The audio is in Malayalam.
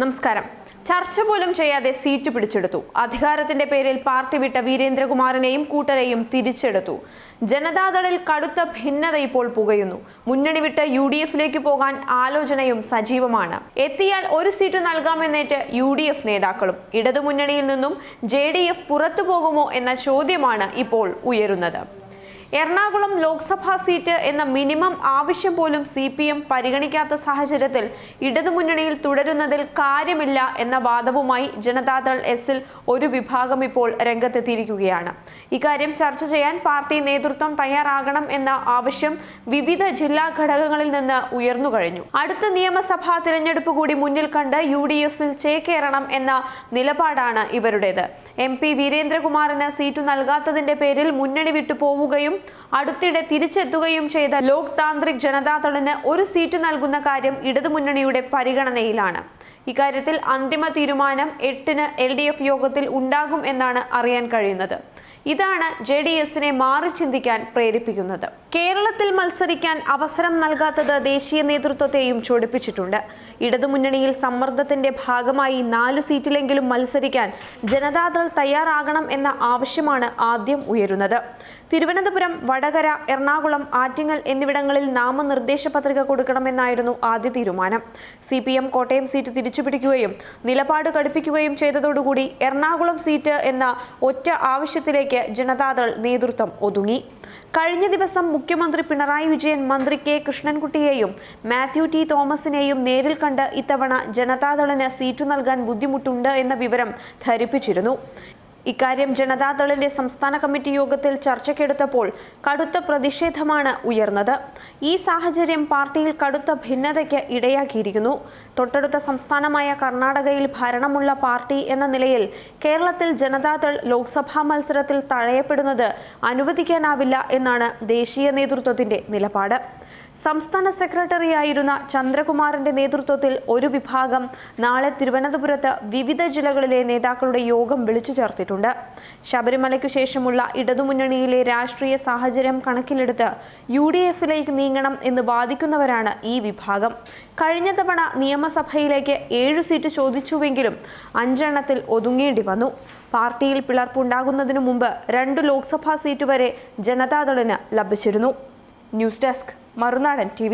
നമസ്കാരം. ചർച്ച പോലും ചെയ്യാതെ സീറ്റ് പിടിച്ചെടുത്തു. അധികാരത്തിന്റെ പേരിൽ പാർട്ടി വിട്ട വീരേന്ദ്രകുമാറിനെയും കൂട്ടരെയും തിരിച്ചെടുത്തു. ജനതാദളിൽ കടുത്ത ഭിന്നത ഇപ്പോൾ പുകയുന്നു. മുന്നണി വിട്ട് യു ഡി എഫിലേക്ക് പോകാൻ ആലോചനയും സജീവമാണ്. എത്തിയാൽ ഒരു സീറ്റ് നൽകാമെന്നേറ്റ് യു ഡി എഫ് നേതാക്കളും ഇടതുമുന്നണിയിൽ നിന്നും ജെ ഡി എഫ് പുറത്തു പോകുമോ എന്ന ചോദ്യമാണ് ഇപ്പോൾ ഉയരുന്നത്. എറണാകുളം ലോക്സഭാ സീറ്റ് എന്ന മിനിമം ആവശ്യം പോലും സി പി എം പരിഗണിക്കാത്ത സാഹചര്യത്തിൽ ഇടതുമുന്നണിയിൽ തുടരുന്നതിൽ കാര്യമില്ല എന്ന വാദവുമായി ജനതാദൾ എസിൽ ഒരു വിഭാഗം ഇപ്പോൾ രംഗത്തെത്തിയിരിക്കുകയാണ്. ഇക്കാര്യം ചർച്ച ചെയ്യാൻ പാർട്ടി നേതൃത്വം തയ്യാറാകണം എന്ന ആവശ്യം വിവിധ ജില്ലാ ഘടകങ്ങളിൽ നിന്ന് ഉയർന്നു കഴിഞ്ഞു. അടുത്ത നിയമസഭാ തിരഞ്ഞെടുപ്പ് കൂടി മുന്നിൽ കണ്ട് യു ഡി എഫിൽ ചേക്കേറണം എന്ന നിലപാടാണ് ഇവരുടേത്. എം പി വീരേന്ദ്രകുമാറിന് സീറ്റു നൽകാത്തതിന്റെ പേരിൽ മുന്നണി വിട്ടു പോവുകയും അടുത്തിടെ തിരിച്ചെത്തുകയും ചെയ്ത ലോക് താന്ത്രിക് ജനതാദളിന് ഒരു സീറ്റ് നൽകുന്ന കാര്യം ഇടതുമുന്നണിയുടെ പരിഗണനയിലാണ്. ഇക്കാര്യത്തിൽ അന്തിമ തീരുമാനം എട്ടിന് എൽ യോഗത്തിൽ ഉണ്ടാകും എന്നാണ് അറിയാൻ കഴിയുന്നത്. ഇതാണ് ജെ ഡി എസിനെ മാറി ചിന്തിക്കാൻ പ്രേരിപ്പിക്കുന്നത്. കേരളത്തിൽ മത്സരിക്കാൻ അവസരം നൽകാത്തത് ദേശീയ നേതൃത്വത്തെയും ചൊടിപ്പിച്ചിട്ടുണ്ട്. ഇടതുമുന്നണിയിൽ സമ്മർദ്ദത്തിന്റെ ഭാഗമായി നാലു സീറ്റിലെങ്കിലും മത്സരിക്കാൻ ജനതാദൾ തയ്യാറാകണം എന്ന ആവശ്യമാണ് ആദ്യം ഉയരുന്നത്. തിരുവനന്തപുരം വടകര എറണാകുളം ആറ്റിങ്ങൽ എന്നിവിടങ്ങളിൽ നാമനിർദ്ദേശ പത്രിക കൊടുക്കണമെന്നായിരുന്നു ആദ്യ തീരുമാനം. C P M Kottayam seat തിരിച്ചുപിടിക്കുകയും നിലപാട് കടുപ്പിക്കുകയും ചെയ്തതോടുകൂടി എറണാകുളം സീറ്റ് എന്ന ഒറ്റ ആവശ്യത്തിലേക്ക് ജനതാദൾ നേതൃത്വം ഒതുങ്ങി. കഴിഞ്ഞ ദിവസം മുഖ്യമന്ത്രി പിണറായി വിജയൻ മന്ത്രി കെ കൃഷ്ണൻകുട്ടിയെയും മാത്യു ടി തോമസിനെയും നേരിൽ കണ്ട് ഇത്തവണ ജനതാദളിന് സീറ്റു നൽകാൻ ബുദ്ധിമുട്ടുണ്ട് എന്ന വിവരം ധരിപ്പിച്ചിരുന്നു. ഇക്കാര്യം ജനതാദളിന്റെ സംസ്ഥാന കമ്മിറ്റി യോഗത്തിൽ ചർച്ചയ്ക്കെടുത്തപ്പോൾ കടുത്ത പ്രതിഷേധമാണ് ഉയർന്നത്. ഈ സാഹചര്യം പാർട്ടിയിൽ കടുത്ത ഭിന്നതയ്ക്ക് ഇടയാക്കിയിരിക്കുന്നു. തൊട്ടടുത്ത സംസ്ഥാനമായ കർണാടകയിൽ ഭരണമുള്ള പാർട്ടി എന്ന നിലയിൽ കേരളത്തിൽ ജനതാദൾ ലോക്സഭാ മത്സരത്തിൽ തഴയപ്പെടുന്നത് അനുവദിക്കാനാവില്ല എന്നാണ് ദേശീയ നേതൃത്വത്തിന്റെ നിലപാട്. സംസ്ഥാന സെക്രട്ടറിയായിരുന്ന ചന്ദ്രകുമാറിന്റെ നേതൃത്വത്തിൽ ഒരു വിഭാഗം നാളെ തിരുവനന്തപുരത്ത് വിവിധ ജില്ലകളിലെ നേതാക്കളുടെ യോഗം വിളിച്ചു ചേർത്തിട്ടുണ്ട്. ശബരിമലയ്ക്കു ശേഷമുള്ള ഇടതുമുന്നണിയിലെ രാഷ്ട്രീയ സാഹചര്യം കണക്കിലെടുത്ത് യു ഡി എഫിലേക്ക് നീങ്ങണം എന്ന് വാദിക്കുന്നവരാണ് ഈ വിഭാഗം. കഴിഞ്ഞ തവണ നിയമസഭയിലേക്ക് ഏഴു സീറ്റ് ചോദിച്ചുവെങ്കിലും അഞ്ചെണ്ണത്തിൽ ഒതുങ്ങേണ്ടി വന്നു. പാർട്ടിയിൽ പിളർപ്പുണ്ടാകുന്നതിനു മുമ്പ് രണ്ട് ലോക്സഭാ സീറ്റ് വരെ ജനതാദളിന് ലഭിച്ചിരുന്നു. ന്യൂസ് ഡെസ്ക് മറുനാടൻ ടി